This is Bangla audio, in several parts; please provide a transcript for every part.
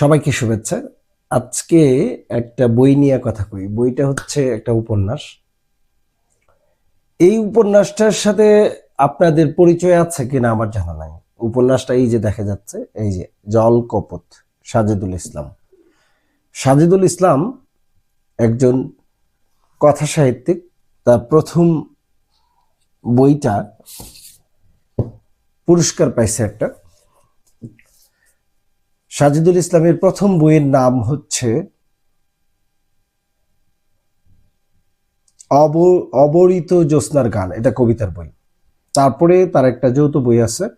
সবাইকে শুভেচ্ছা। আজকে একটা বই নিয়ে কথা কই। বইটা হচ্ছে একটা উপন্যাস। এই উপন্যাসটার সাথে আপনাদের পরিচয় আছে কিনা আমার জানা নাই। উপন্যাসটা এই যে দেখা যাচ্ছে, এই যে জল, কপত, সাজেদুল ইসলাম। সাজেদুল ইসলাম একজন কথা সাহিত্যিক। তার প্রথম বইটা পুরস্কার পাইছে একটা। সাজিদুল ইসলামের প্রথম বইয়ের নাম হচ্ছে অব, অবরিত জ্যোৎস্নার গান। এটা কবিতার বই। তারপরে তার একটা যৌথ বই আছে,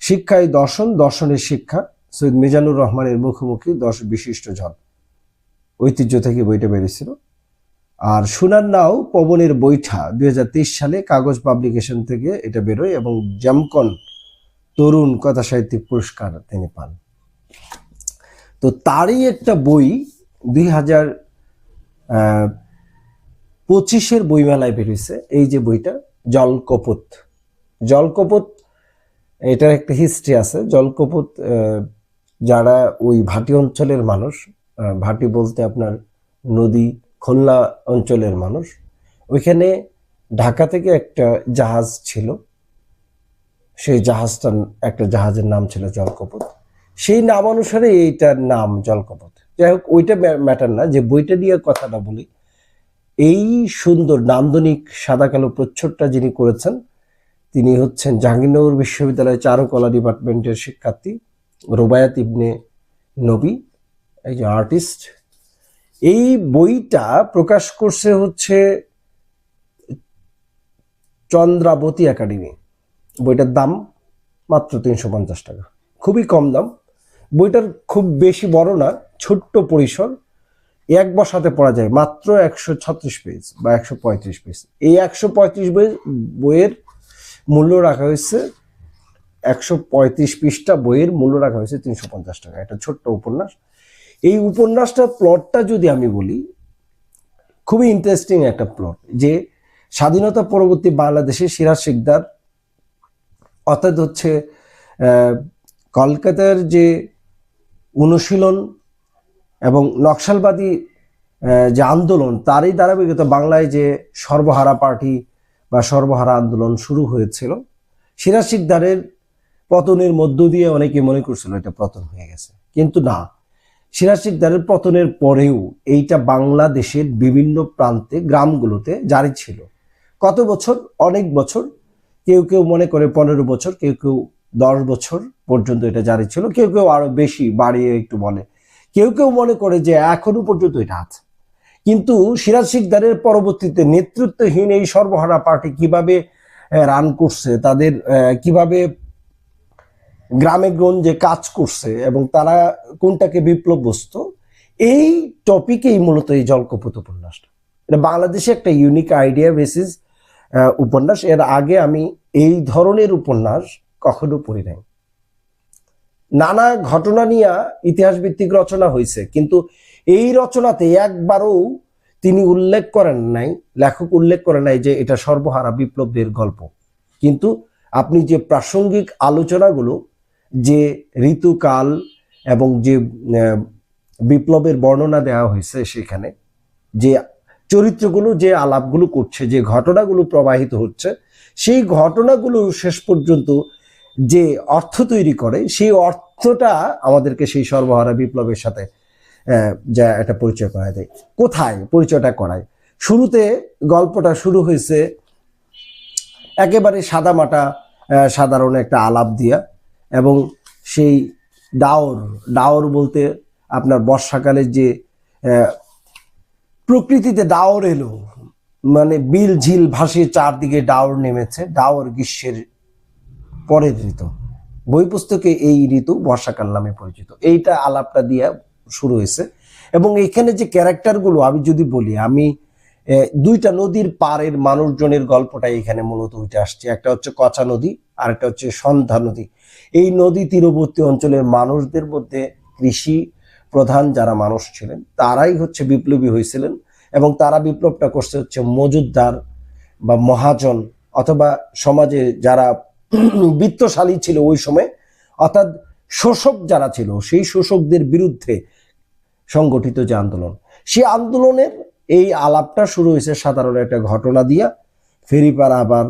শিক্ষায় দর্শন, দর্শনের শিক্ষা। সৈয়দ মিজানুর রহমানের মুখোমুখি দশ বিশিষ্ট জন ঐতিহ্য থেকে বইটা বেরিয়েছিল। আর সোনার নাও পবনের বৈঠা। দুই সালে কাগজ পাবলিকেশন থেকে এটা বেরোয় এবং জামকন তরুণ কথা সাহিত্যিক পুরস্কার তিনি পান। তো তারই একটা বই দুই হাজার পঁচিশের বইমেলায় বেরিয়েছে। এই যে বইটা, জলকপত। জলকপত এটার একটা হিস্ট্রি আছে। জলকপত যারা ওই ভাটি অঞ্চলের মানুষ ভাটি বলতে আপনার নদী, খুলনা অঞ্চলের মানুষ, ওইখানে ঢাকা থেকে একটা জাহাজ ছিল। সেই জাহাজটার, একটা জাহাজের নাম ছিল জলকপত। সেই নাম অনুসারে এইটার নাম জলকপত যাই হোক, ওইটা ম্যাটার না, যে বইটা নিয়ে কথাটা বলি, এই সুন্দর নান্দনিক সাদা কালো প্রচ্ছদটা যিনি করেছেন, তিনি হচ্ছেন জাহাঙ্গীরনগর বিশ্ববিদ্যালয়ের চারুকলা ডিপার্টমেন্টের শিক্ষার্থী রোবায়াত ইবনে নবী যে আর্টিস্ট। এই বইটা প্রকাশ করছে হচ্ছে চন্দ্রাবতী একাডেমি। বইটার দাম মাত্র তিনশো পঞ্চাশ টাকা। খুবই কম দাম। বইটার খুব বেশি বড় না, ছোট্ট পরিসর। এক বসাতে পড়া যায়, মাত্র একশো ছত্রিশ পেজ বা একশো পঁয়ত্রিশ পেজ। এই একশো পঁয়ত্রিশ বইয়ের মূল্য রাখা হয়েছে, একশো পঁয়ত্রিশ পৃষ্ঠা বইয়ের মূল্য রাখা হয়েছে তিনশো পঞ্চাশ টাকা। এটা ছোট্ট উপন্যাস। এই উপন্যাসটার প্লটটা যদি আমি বলি, খুবই ইন্টারেস্টিং একটা প্লট যে স্বাধীনতা পরবর্তী বাংলাদেশে সিরাজ শিকদার, অর্থাৎ হচ্ছে কলকাতার যে অনুশীলন এবং নকশালবাদী যে আন্দোলন, তারই ধারাবাহিকতা বাংলায় যে সর্বহারা পার্টি বা সর্বহারা আন্দোলন শুরু হয়েছিল, সিরাজ শিকদারের পতনের মধ্য দিয়ে অনেকে মনে করছিল এটা পতন হয়ে গেছে। কিন্তু না, সিরাজ শিকদারের পতনের পরেও এইটা বাংলাদেশের বিভিন্ন প্রান্তে, গ্রামগুলোতে জারি ছিল। কত বছর? অনেক বছর। কেউ কেউ মনে করে পনেরো বছর, কেউ কেউ দশ বছর পর্যন্ত এটা জারি ছিল। কেউ কেউ আরও বেশি বাড়িয়ে একটু বলে। কেউ কেউ মনে করে যে এখনও পর্যন্ত এটা আছে। কিন্তু সিরাজ শিকদারের পরবর্তীতে নেতৃত্বহীন এই সর্বহারা পার্টি কীভাবে রান করছে, তাদের কীভাবে গ্রামে গঞ্জে কাজ করছে এবং তারা কোনটাকে বিপ্লব বসত এই টপিকেই মূলত এই জলকপুত উপন্যাসটা। এটা বাংলাদেশে একটা ইউনিক আইডিয়া বেসিস উপন্যাস। এর আগে আমি এই ধরনের উপন্যাস কখনো পড়ি নাই। নানা ঘটনা নিয়ে ইতিহাস ভিত্তিক রচনা হয়েছে কিন্তু এই রচনাতে একবারও তিনি উল্লেখ করেন নাই, লেখক উল্লেখ করেন নাই যে এটা সর্বহারা বিপ্লবদের গল্প। কিন্তু আপনি যে প্রাসঙ্গিক আলোচনাগুলো, যে ঋতুকাল এবং যে বিপ্লবের বর্ণনা দেওয়া হয়েছে সেখানে, যে চরিত্রগুলো, যে আলাপগুলো করছে, যে ঘটনাগুলো প্রবাহিত হচ্ছে, সেই ঘটনাগুলো শেষ পর্যন্ত যে অর্থ তৈরি করে, সেই অর্থটা আমাদেরকে সেই সর্বহারা বিপ্লবের সাথে যা একটা পরিচয় করা দেয়। কোথায় পরিচয়টা করায়? শুরুতে গল্পটা শুরু হয়েছে একেবারে সাদামাটা সাধারণ একটা আলাপ দিয়া এবং সেই ডাওর ডাওর বলতে আপনার বর্ষাকালে যে প্রকৃতিতে ডাওর এলো মানে বিল ঝিল ভাসিয়ে চারদিকে ডাওর নেমেছে, ডাওর গ্রীষ্মের পরের ঋতু বই পুস্তকে এই ঋতু বর্ষাকাল নামে পরিচিত। এইটা আলাপটা দিয়ে শুরু হয়েছে। এবং এখানে যে ক্যারেক্টারগুলো আমি যদি বলি, আমি দুইটা নদীর পাড়ের মানুষজনের গল্পটাই এখানে মূলত উঠে আসছে। একটা হচ্ছে কচা নদী আর একটা হচ্ছে সন্ধ্যা নদী। এই নদী তীরবর্তী অঞ্চলের মানুষদের মধ্যে কৃষি প্রধান যারা মানুষ ছিলেন, তারাই হচ্ছে বিপ্লবী হয়েছিলেন এবং তারা বিপ্লবটা করছে হচ্ছে মজুদ্দার বা মহাজন অথবা সমাজে যারা বিত্তশালী ছিল ওই সময়। অর্থাৎ শোষক যারা ছিল, সেই শোষকদের বিরুদ্ধে সংগঠিত যে আন্দোলন সেই আন্দোলনের এই আলাপটা শুরু হয়েছে সাধারণ একটা ঘটনা দিয়া। ফেরিপাড়া আবার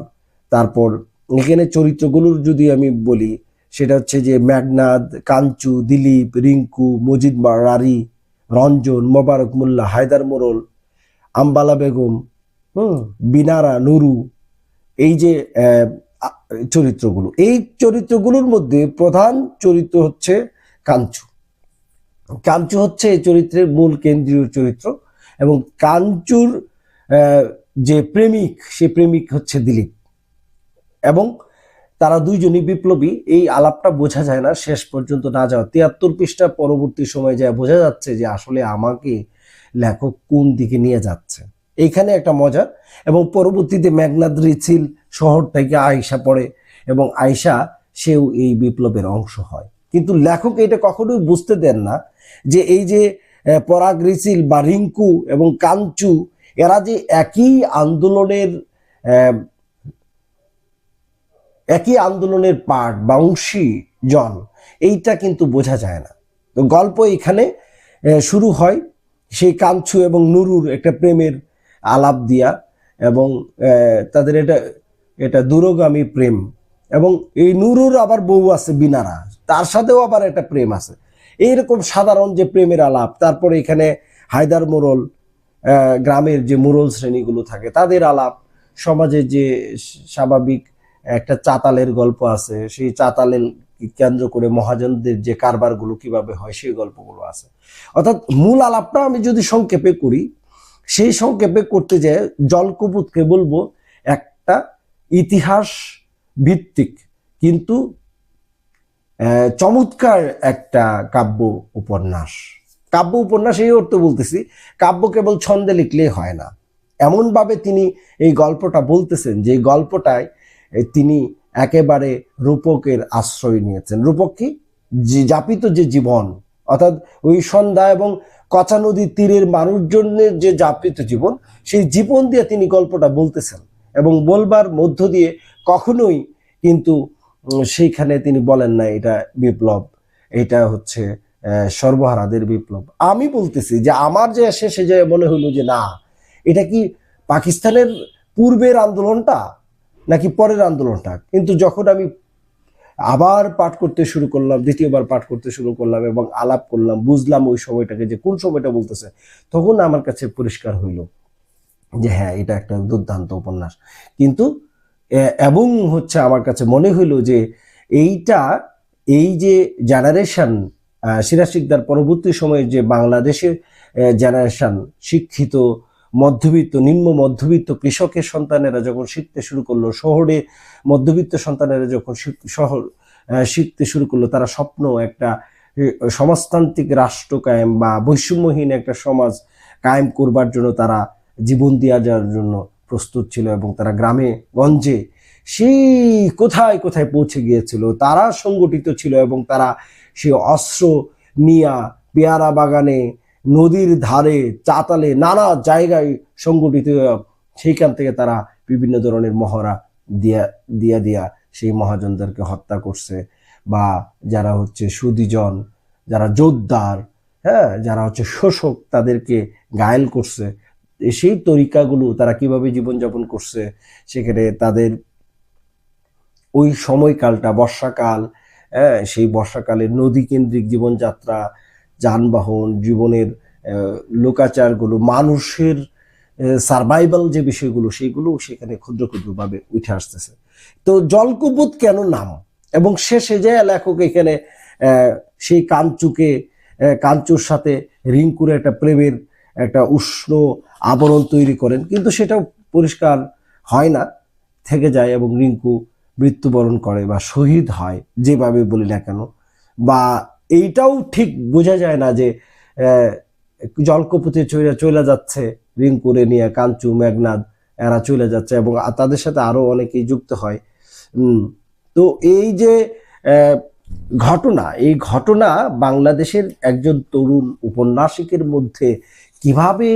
তারপর এখানে চরিত্রগুলোর যদি আমি বলি, সেটা হচ্ছে যে ম্যাগনাদ কাঞ্চু, দিলীপ, রিঙ্কু, মজিদ রারি, রঞ্জন, মোবারক মোল্লা, হায়দার মোরল, আম্বালা বেগম, হুম, বিনারা, নুরু, এই যে চরিত্রগুলো। এই চরিত্রগুলোর মধ্যে প্রধান চরিত্র হচ্ছে কাঞ্চু। কাঞ্চু হচ্ছে এই চরিত্রের মূল কেন্দ্রীয় চরিত্র এবং কাঞ্চুর যে প্রেমিক, সে প্রেমিক হচ্ছে দিলীপ। এবং তারা দুইজনই বিপ্লবী, এই আলাপটা বোঝা যায় না, শেষ পর্যন্ত না যাওয়া। তিয়াত্তর পৃষ্ঠা পরবর্তী সময় যায় বোঝা যাচ্ছে যে আসলে আমাকে লেখক কোন দিকে নিয়ে যাচ্ছে। এইখানে একটা মজা এবং পরবর্তীতে মেঘনাদ রিচিল শহর থেকে আয়সা পড়ে এবং আয়সা সেও এই বিপ্লবের অংশ হয়। কিন্তু লেখক এটা কখনোই বুঝতে দেন না যে এই যে পরাগ রিচিল বা রিঙ্কু এবং কাঞ্চু, এরা যে একই আন্দোলনের একই আন্দোলনের পার্ট বা অংশী জন এইটা কিন্তু বোঝা যায় না। তো গল্প এখানে শুরু হয় সেই কাঞ্চু এবং নুরুর একটা প্রেমের আলাপ দিয়া এবং তাদের এটা এটা দূরগামী প্রেম। এবং এই নুরুর আবার বউ আছে বিনারা। তার সাথেও আবার একটা প্রেম আছে। এইরকম সাধারণ যে প্রেমের আলাপ, তারপরে এখানে হায়দার মোরল গ্রামের যে মোরল শ্রেণীগুলো থাকে, তাদের আলাপ, সমাজে যে স্বাভাবিক একটা চাতালের গল্প আছে, সেই চাতালের কেন্দ্র করে মহাজনদের যে কারবারগুলো কীভাবে হয়, সেই গল্পগুলো আছে। অর্থাৎ মূল আলাপটা আমি যদি সংক্ষেপে করি, সেই সংক্ষেপে করতে যায় জলকপুতকে বলব, একটা ইতিহাস ভিত্তিক, কিন্তু চমৎকার একটা কাব্য উপন্যাস। কাব্য উপন্যাস এই অর্থ বলতেছি, কাব্য কেবল ছন্দে লিখলেই হয় না। এমনভাবে তিনি এই গল্পটা বলতেছেন যে গল্পটায় তিনি একেবারে রূপকের আশ্রয় নিয়েছেন। রূপক কি? যে যাপিত যে জীবন, অর্থাৎ ওই সন্ধ্যা এবং কচা নদীর তীরের মানুষজনের যে যাপিত জীবন, সেই জীবন দিয়ে তিনি গল্পটা বলতেছেন। এবং বলবার মধ্য দিয়ে কখনোই কিন্তু সেইখানে তিনি বলেন না এটা বিপ্লব, এটা হচ্ছে সর্বহারাদের বিপ্লব। আমি বলতেছি যে আমার যে শেষে যে মনে হলো যে না, এটা কি পাকিস্তানের পূর্বের আন্দোলনটা নাকি পরের আন্দোলনটা? কিন্তু যখন আমি আবার পাঠ করতে শুরু করলাম, দ্বিতীয়বার পাঠ করতে শুরু করলাম এবং আলাপ করলাম, বুঝলাম ওই সময়টাকে যে কোন সময়টা বলতেছে, তখন আমার কাছে পরিষ্কার হইল। যে হ্যাঁ এটা একটা দুর্দান্ত উপন্যাস। কিন্তু এবং হচ্ছে আমার কাছে মনে হইল যে এইটা, এই যে জেনারেশন সিরাজ শিকদার পরবর্তী সময়ে যে বাংলাদেশের জেনারেশন শিক্ষিত, মধ্যবিত্ত, নিম্ন মধ্যবিত্ত কৃষকের সন্তানেরা যখন শিখতে শুরু করল, শহরে মধ্যবিত্ত সন্তানেরা যখন শহর শিখতে শুরু করল, তারা স্বপ্ন একটা সমাজতান্ত্রিক রাষ্ট্র কায়েম বা বৈষম্যহীন একটা সমাজ কায়েম করবার জন্য তারা জীবন দেওয়া যাওয়ার জন্য প্রস্তুত ছিল এবং তারা গ্রামে, গঞ্জে সেই কোথায় কোথায় পৌঁছে গিয়েছিল, তারা সংগঠিত ছিল এবং তারা সেই অস্ত্র নিয়া পেয়ারা বাগানে, নদীর ধারে, চাতালে নানা জায়গায় সংগঠিত, সেইখান থেকে তারা বিভিন্ন ধরনের মহড়া দিয়া দিয়া দিয়া সেই মহাজনদেরকে হত্যা করছে বা যারা হচ্ছে সুদীজন, যারা জোরদার হ্যাঁ যারা হচ্ছে শোষক তাদেরকে গায়েল করছে। সেই তরিকাগুলো তারা কীভাবে জীবনযাপন করছে, সেখানে তাদের ওই সময়কালটা, বর্ষাকাল হ্যাঁ সেই বর্ষাকালে নদী কেন্দ্রিক জীবনযাত্রা, যানবাহন, জীবনের লোকাচারগুলো, মানুষের সার্ভাইভাল যে বিষয়গুলো সেইগুলো সেখানে ক্ষুদ্র ক্ষুদ্রভাবে উঠে আসতেছে। তো জলকুবুত কেন নাম? এবং শেষে যে লেখক এখানে সেই কাঞ্চুকে কাঞ্চুর সাথে রিঙ্কুর একটা প্রেমের একটা উষ্ণ আবরণ তৈরি করেন, কিন্তু সেটাও পরিষ্কার হয় না, থেকে যায় এবং রিঙ্কু মৃত্যুবরণ করে বা শহীদ হয়, যেভাবে বলি না কেন। বা এইটাও ঠিক বোঝা যায় না যে জলকপুতে চলে চলে যাচ্ছে রিঙ্কুরে নিয়ে কাঞ্চু, মেঘনাদ, এরা চলে যাচ্ছে এবং তাদের সাথে আরও অনেকেই যুক্ত হয়। তো এই যে ঘটনা, এই ঘটনা বাংলাদেশের একজন তরুণ উপন্যাসিকের মধ্যে কীভাবে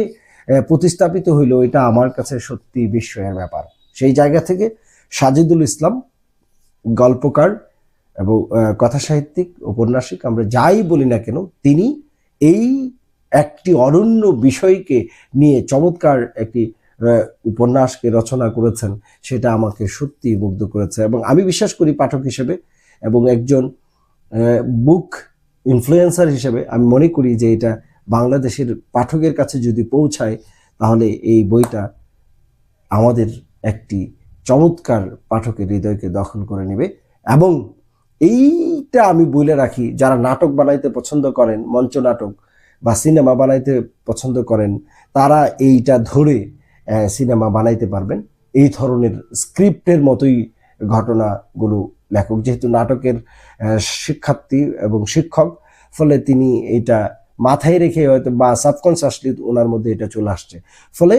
প্রতিস্থাপিত হইল এটা আমার কাছে সত্যি বিস্ময়ের ব্যাপার। সেই জায়গা থেকে সাজিদুল ইসলাম গল্পকার এবং আহ, কথা সাহিত্যিক ঔপন্যাসিক আমরা যাই বলি না কেন তিনি এই একটি অনন্য বিষয়কে নিয়ে চমৎকার একটি উপন্যাসকে রচনা করেছেন সেটা আমাকে সত্যি মুগ্ধ করেছে। এবং আমি বিশ্বাস করি পাঠক হিসেবে এবং একজন বুক ইনফ্লুয়েন্সার হিসেবে আমি মনে করি যে এটা বাংলাদেশের পাঠকের কাছে যদি পৌঁছায়, তাহলে এই বইটা আমাদের একটি চমৎকার পাঠকের হৃদয়কে দখল করে নেবে। এবং এইটা আমি বলে রাখি, যারা নাটক বানাইতে পছন্দ করেন মঞ্চ নাটক বা সিনেমা বানাইতে পছন্দ করেন, তারা এইটা ধরে সিনেমা বানাইতে পারবেন। এই ধরনের স্ক্রিপ্টের মতোই ঘটনাগুলো লেখক, যেহেতু নাটকের শিক্ষার্থী এবং শিক্ষক, ফলে তিনি এটা মাথায় রেখে হয়তো বা সাবকনসিয়াসলি ওনার মধ্যে এটা চলে আসছে। ফলে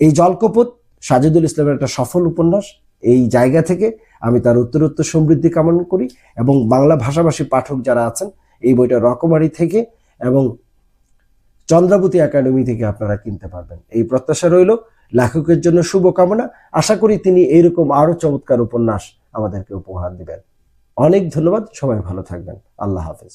এই জলকপত সাজিদুল ইসলামের একটা সফল উপন্যাস, এই জায়গা থেকে আমি তার উত্তরোত্তর সমৃদ্ধি কামনা করি এবং বাংলা ভাষাভাষী পাঠক যারা আছেন, এই বইটা রকমারি থেকে এবং চন্দ্রাবতী একাডেমি থেকে আপনারা কিনতে পারবেন। এই প্রত্যাশা রইল, লেখকের জন্য শুভকামনা। আশা করি তিনি এইরকম আরও চমৎকার উপন্যাস আমাদেরকে উপহার দিবেন। অনেক ধন্যবাদ, সবাই ভালো থাকবেন। আল্লাহ হাফেজ।